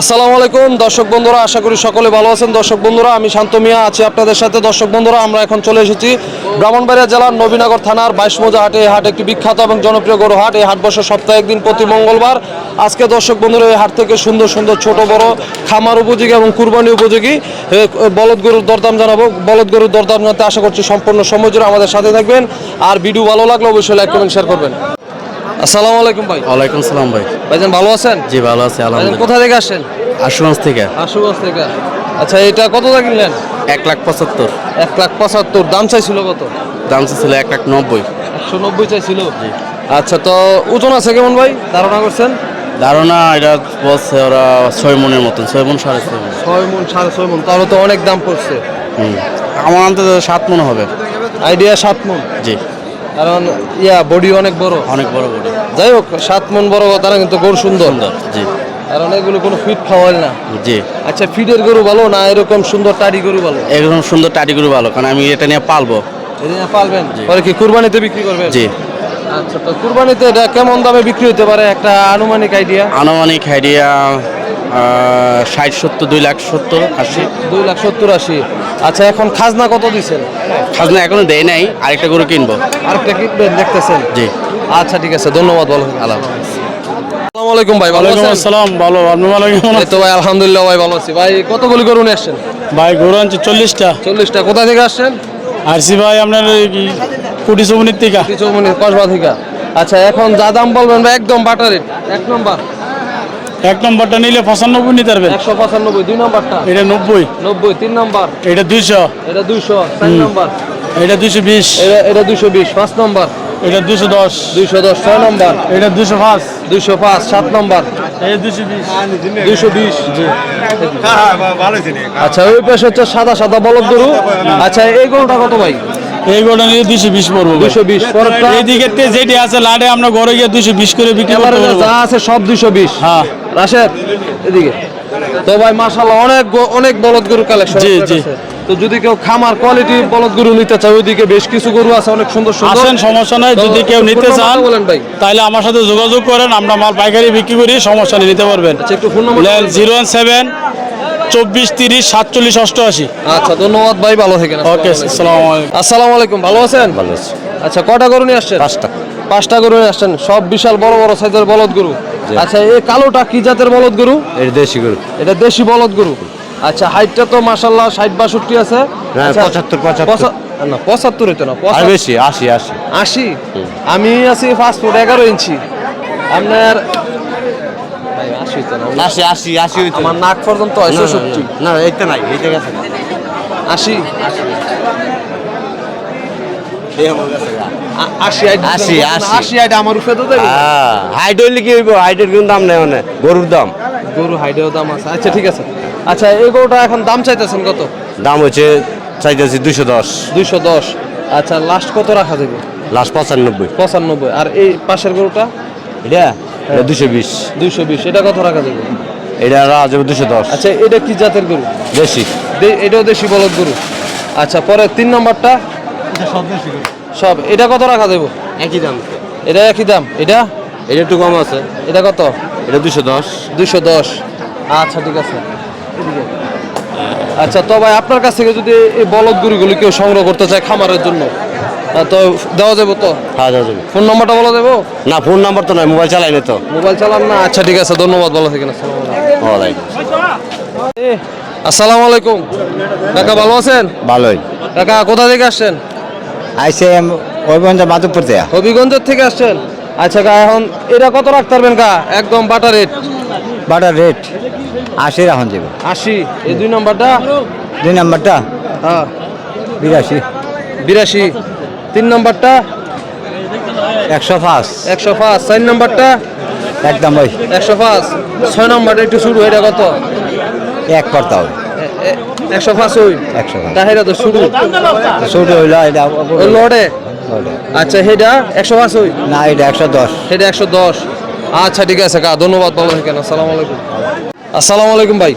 আসসালামু আলাইকুম। দর্শক বন্ধুরা, আশা করি সকলে ভালো আছেন। দর্শক বন্ধুরা, আমি শান্ত মিয়া আছি আপনাদের সাথে। দর্শক বন্ধুরা, আমরা এখন চলে এসেছি ব্রাহ্মণবাড়িয়া জেলার নবীনগর থানার বাইশ মোজা হাটে। এই হাট একটি বিখ্যাত এবং জনপ্রিয় গরু হাট। এই হাট বসে সপ্তাহে একদিন প্রতি মঙ্গলবার। আজকে দর্শক বন্ধুরা, এই হাট থেকে সুন্দর সুন্দর ছোট, বড় খামার উপযোগী এবং কুরবানি উপযোগী। বলদ গরুর দরদাম জানাব। বলদ গরুর দরদাম জানাতে আশা করছি সম্পূর্ণ সময় জুড়ে আমাদের সাথে থাকবেন। আর ভিডিও ভালো লাগলে অবশ্যই লাইক কমেন্ট, শেয়ার করবেন। আসসালামু আলাইকুম ভাই। ওয়ালাইকুম সালাম ভাই। ভাইজান ভালো আছেন? জি ভালো আছি আলহামদুলিল্লাহ। কোথা থেকে আসেন আশুগঞ্জ থেকে। আশুগঞ্জ থেকে। আচ্ছা এটা কত টাকা কিনলেন? এক লাখ পঁচাত্তর। এক লাখ পঁচাত্তর। দাম চাইছিল কত? দাম ছিল এক লাখ নব্বই। একশো নব্বই চাইছিল? আচ্ছা তো ওজন আছে কেমন ভাই? ধারণা করছেন? ধারণা এটা বলছে ওরা ছয় মনের মতন ছয় মন সাড়ে ছয় মন। ছয় মন সাড়ে ছয় মন। তাহলে তো অনেক দাম পড়ছে। হুম। আমার অন্তত সাত মন হবে। আইডিয়া সাত মন। জি। কারণ ইয়া বডি অনেক বড়। অনেক বড় বড় যাই হোক সাত মন বড় না কিন্তু গরু সুন্দর। জি। কারণ এগুলো কোনো ফিট খাওয়াল না। জি। আচ্ছা ফিটের গরু ভালো না এরকম সুন্দর টাড়ি গরু ভালো? একদম সুন্দর টাটিগুলো ভালো কারণ আমি এটা নিয়ে পালবো। এটা নিয়ে পালবেন? পরে কি কুরবানিতে বিক্রি করবেন? জি। আচ্ছা তো কুরবানিতে এটা কেমন দামে বিক্রি হতে পারে? একটা আনুমানিক আইডিয়া আনুমানিক আইডিয়া ষাট সত্তর দুই লাখ সত্তর আশি। দুই লাখ সত্তর আশি। আচ্ছা এখন খাজনা কত দিচ্ছেন খাজনা এখনও দেয় নাই আরেকটা গরু কিনবো। আরেকটা কিনবেন দেখতেছেন? জি। আচ্ছা ঠিক আছে ধন্যবাদ বলো আসসালামু আলাইকুম ভাই ভালো ওয়ালাইকুম আছেন? আসসালাম ভালো আপনি ভালো কেমন এই তো ভাই আলহামদুলিল্লাহ ভাই ভালো আছি। ভাই কতগুলি গরু নিয়ে আসছেন? ভাই গরু আনছে চল্লিশটা। চল্লিশটা কোথা থেকে আসছেন? আরসি ভাই আপনার কুটি চৌমনির থেকে। মানে কসবা থেকে। আচ্ছা এখন যা দাম বলবেন ভাই একদম বাটার রেট এক নম্বর। এক নম্বরটা নিলে পঁচানব্বই নিতে পারবেন। একশো পঁচানব্বই দুই নম্বরটা? এটা নব্বই। নব্বই তিন নম্বর? এটা দুইশো। এটা দুইশো চার নম্বর? এটা দুইশো বিশ। এটা এটা দুইশো বিশ পাঁচ নম্বর? এটা দুশো দশ। দুইশো দশ ছয় নম্বর? এটা দুশো পাঁচ। দুইশো পাঁচ সাত নম্বর? দুইশো বিশ। আচ্ছা ওই পাশে হচ্ছে সাদা সাদা বলদ গরু। আচ্ছা এই গরুটা কত ভাই? এই গরুটা নিলে দুইশো বিশ পড়ব। দুইশো বিশ এই থেকে যেটি আছে লাডে আমরা ঘরে গিয়ে দুশো বিশ করে বিক্রি পারব যা আছে সব দুশো বিশ। হ্যাঁ। রাশেদ এদিকে। তো ভাই মাশাল্লাহ অনেক অনেক বলদ গরু কালেকশন জি, জি। তো যদি কেউ খামার কোয়ালিটি বলদ গরু নিতে চায় ওইদিকে বেশ কিছু গরু আছে অনেক সুন্দর সুন্দর। আসেন সমস্যা নাই যদি কেউ নিতে চান বলেন ভাই। তাহলে আমার সাথে যোগাযোগ করেন আমরা মাল পাইকারি বিক্রি করি সমস্যা নেই নিতে পারবেন। আচ্ছা একটু phone number zero one seven চব্বিশ তিরিশ সাতচল্লিশ অষ্টআশি। আচ্ছা ধন্যবাদ ভাই ভালো থাকেন ওকে আসসালামু আলাইকুম। আসসালামু আলাইকুম ভালো আছেন? ভালো আছি। আচ্ছা কটা গরু নিয়ে আসছেন? পাঁচটা। পাঁচটা গরু নিয়ে আসছেন সব বিশাল বড় বড় সাইজের বলদ গরু। আচ্ছা এই কালোটা কি জাতের বলদ গরু? এটা দেশি গরু। এটা দেশি বলদ গরু। আচ্ছা হাইটটা তো মাশাল্লাহ ষাট বাষট্টি আছে। আচ্ছা, 75, 75 না পঁচাত্তর হইতো না বেশি আশি আশি। আশি? আমি আছি ফাস্ট ফুড এগারো ইঞ্চি। আপনার ভাই, আশি। আশি আশি আমার নাক পর্যন্ত হয়েছে সত্যি না, এইটা নাই এইটা গেছে আশি? আশি। আশি, আশি। আশি। আইট আমার উপরে তো দেবে। হাইট হইলে কি হইব? হাইটের কিন্তু দাম নেই মানে গরুর দাম। গরু দাম আছে। আচ্ছা ঠিক আছে। আচ্ছা এই গরুটা এখন দাম চাইতেছেন কত? দাম হচ্ছে চাইতেছি দশ। দুইশো দশ। আচ্ছা লাস্ট কত রাখা যাবে? লাস্ট পঁচানব্বই। পঁচানব্বই। আর এই পাশের গরুটা? এটা? এটা দুশো বিশ। দুইশো বিশ। এটা কত রাখা যাবে? এটা রাখা যাবে দুশো দশ। আচ্ছা এটা কি জাতের গরু? বেশি দে- এটাও দেশি বলদ গরু। আচ্ছা পরে তিন নম্বরটা? সব এটা কত রাখা দেবো একই দাম। এটা একই দাম এটা? এটা একটু কম আছে। এটা কত? এটা দুশো দশ। দুইশো দশ। আচ্ছা ঠিক আছে। আচ্ছা তো ভাই আপনার কাছ থেকে যদি এই বলদ গরুগুলি কেউ সংগ্রহ করতে চায় খামারের জন্য তো দেওয়া যাবে তো? খাওয়া যাওয়া যাবে ফোন নাম্বারটা বলা দেবো? না ফোন নাম্বার তো নয় মোবাইল চালাই না তো। মোবাইল চালান না? আচ্ছা ঠিক আছে ধন্যবাদ বলা। ওয়ালাইকুম এ, আসসালামু আলাইকুম। কাকা ভালো আছেন? ভালোই। কাকা কোথা থেকে আসছেন? আইসে ওইগঞ্জ মাধবপুর থেকে হবিগঞ্জের থেকে আসছেন? আচ্ছা কা এখন এটা কত রাখতে পারবেন কা একদম বাটা রেট। রেট আশি রাখুন যাবে। আশি এই দুই নাম্বারটা? দুই নাম্বারটা? হ্যাঁ। বিরাশি। বিরাশি। তিন নাম্বারটা? একশো পাঁচ। একশো পাঁচ। চার নাম্বারটা? একদম ওই একশো পাঁচ। ছয় নাম্বারটা একটু শুরু এটা কত? এক করতে হবে। একশো পাঁচ ওই একশো পাঁচ। তাহেরা তো শুরু। ছোট হইল এটা লড়ে? আচ্ছা সেটা একশো পাঁচ ওই না এটা একশো দশ। সেটা একশো দশ। আচ্ছা ঠিক আছে কা ধন্যবাদ ভালো থাকেন আসসালামু আলাইকুম। আসসালামু আলাইকুম ভাই।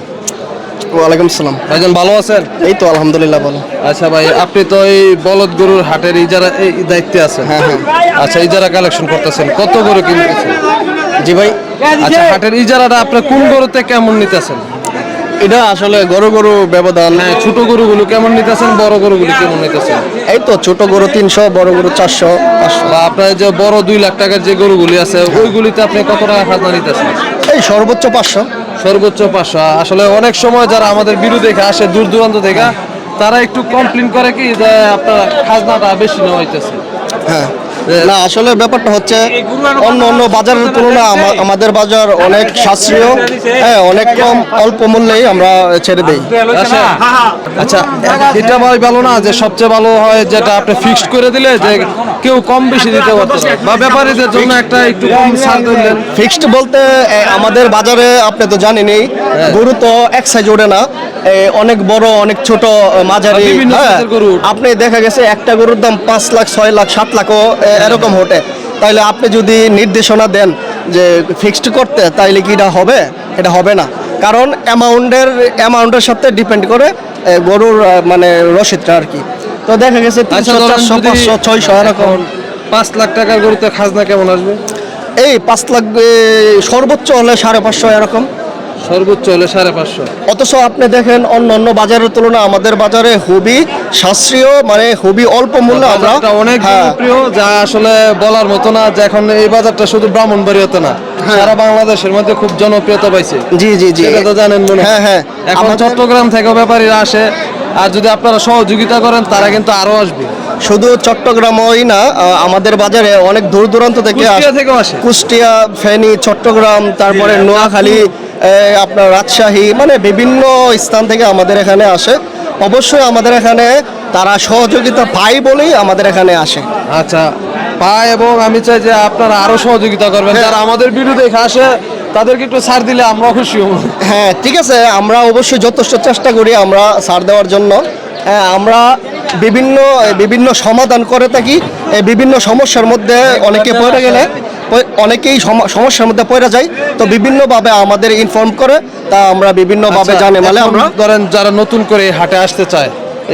ওয়ালাইকুম সালাম। ভাইজান ভালো আছেন? এই তো আলহামদুলিল্লাহ ভালো। আচ্ছা ভাই আপনি তো এই বলদ গরুর হাটের ইজারা এই দায়িত্বে আছেন। হ্যাঁ, হ্যাঁ। আচ্ছা ইজারা কালেকশন করতেছেন। কত গরু কিনতেছেন? জি ভাই। আচ্ছা হাটের ইজারাটা আপনি কোন গরুতে কেমন নিতেছেন? এটা আসলে গরু গরু ব্যবধান। হ্যাঁ ছোট গরুগুলো কেমন নিতেছেন বড় গরুগুলো কেমন নিতেছেন? এই তো ছোট গরু তিনশো বড় গরু চারশো বা আপনার যে বড় দুই লাখ টাকার যে গরুগুলি আছে ওইগুলিতে আপনি কত টাকা খাজনা নিতেছেন? এই সর্বোচ্চ পাঁচশো। সর্বোচ্চ পাঁচশো। আসলে অনেক সময় যারা আমাদের বিরু দেখে আসে দূর দূরান্ত থেকে তারা একটু কমপ্লেন করে কি যে আপনার খাজনাটা বেশি নেওয়া হইতেছে। হ্যাঁ। না আসলে ব্যাপারটা হচ্ছে অন্য অন্য বাজারের তুলনায় আমাদের বাজার অনেক সাশ্রয় হ্যাঁ অনেক কম অল্প মূল্যেই আমরা ছেড়ে দিই। আচ্ছা আচ্ছা এটা ভাই ভালো না যে সবচেয়ে ভালো হয় যেটা আপনি ফিক্সড করে দিলে যে কেউ কম বেশি দিতে পারতো না। বা ব্যাপারীদের জন্য একটা একটু কম ছাড় দিলেন। ফিক্সড বলতে আমাদের বাজারে আপনি তো জানেনই গরু তো এক সাইজ ওঠে না। অনেক বড় অনেক ছোট মাঝারি হ্যাঁ আপনি দেখা গেছে একটা গরুর দাম পাঁচ লাখ ছয় লাখ সাত লাখও এরকম ওঠে তাইলে আপনি যদি নির্দেশনা দেন যে ফিক্সড করতে তাইলে কি এটা হবে? এটা হবে না। কারণ অ্যামাউন্টের অ্যামাউন্টের সাথে ডিপেন্ড করে গরুর মানে রসিদটা আর কি। তো দেখা গেছে আচ্ছা তিনশো চারশো পাঁচশো ছয়শো এরকম। পাঁচ লাখ টাকার গরুতে খাজনা কেমন আসবে? এই পাঁচ লাখ সর্বোচ্চ হলে সাড়ে পাঁচশো এরকম। সর্বোচ্চ হলে সাড়ে পাঁচশো। অথচ আপনি দেখেন অন্য অন্য বাজারের তুলনায় আমাদের বাজারে খুবই সাশ্রয় মানে খুবই অল্প মূল্যে আমরা অনেক হ্যাঁ, যা আসলে বলার মতো না যে এখন এই বাজারটা শুধু ব্রাহ্মণবাড়িয়াতে না সারা বাংলাদেশের মধ্যে খুব জনপ্রিয়তা পাইছে। জি জি জি। সেটা তো জানেন মনে হ্যাঁ। হ্যাঁ এখন চট্টগ্রাম থেকে ব্যাপারীরা আসে আর যদি আপনারা সহযোগিতা করেন তারা কিন্তু আরও আসবে। শুধু চট্টগ্রামই না আহ, আমাদের বাজারে অনেক দূর দূরান্ত থেকে কুষ্টিয়া আস- আসে। কুষ্টিয়া ফেনী চট্টগ্রাম তারপরে নোয়াখালী এ, আপনার রাজশাহী মানে বিভিন্ন স্থান থেকে আমাদের এখানে আসে। অবশ্যই আমাদের এখানে তারা সহযোগিতা পায় বলেই আমাদের এখানে আসে। আচ্ছা পায় এবং আমি চাই যে আপনারা আরও সহযোগিতা করবেন। হ্যাঁ। যারা আমাদের বিরুদ্ধে আসে তাদেরকে একটু ছাড় দিলে আমরা খুশি হব। হ্যাঁ ঠিক আছে আমরা অবশ্যই যথেষ্ট চেষ্টা করি আমরা ছাড় দেওয়ার জন্য। হ্যাঁ আমরা বিভিন্ন বিভিন্ন সমাধান করে থাকি। বিভিন্ন সমস্যার মধ্যে অনেকে পড়ে গেলে অনেকেই সম- সমস্যার মধ্যে পড়ে যায়। তো বিভিন্নভাবে আমাদের ইনফর্ম করে তা আমরা বিভিন্নভাবে আচ্ছা, জানে। মানে আমরা ধরেন যারা নতুন করে হাটে আসতে চায়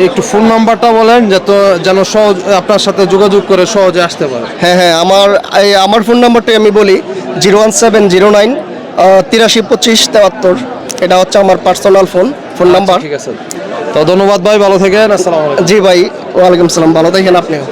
একটু ফোন নাম্বারটা বলেন যত যেন সহজ আপনার সাথে যোগাযোগ করে সহজে আসতে পারে। হ্যাঁ হ্যাঁ আমার এই আমার ফোন নাম্বারটি আমি বলি zero one seven zero nine তিরাশি পঁচিশ তেয়াত্তর এটা হচ্ছে আমার পার্সোনাল ফোন ফোন নাম্বার ঠিক আছে। তো ধন্যবাদ ভাই ভালো থাকেন আসসালামু আলাইকুম। জি ভাই ওয়ালাইকুম আসসালাম ভালো থাকেন আপনিও।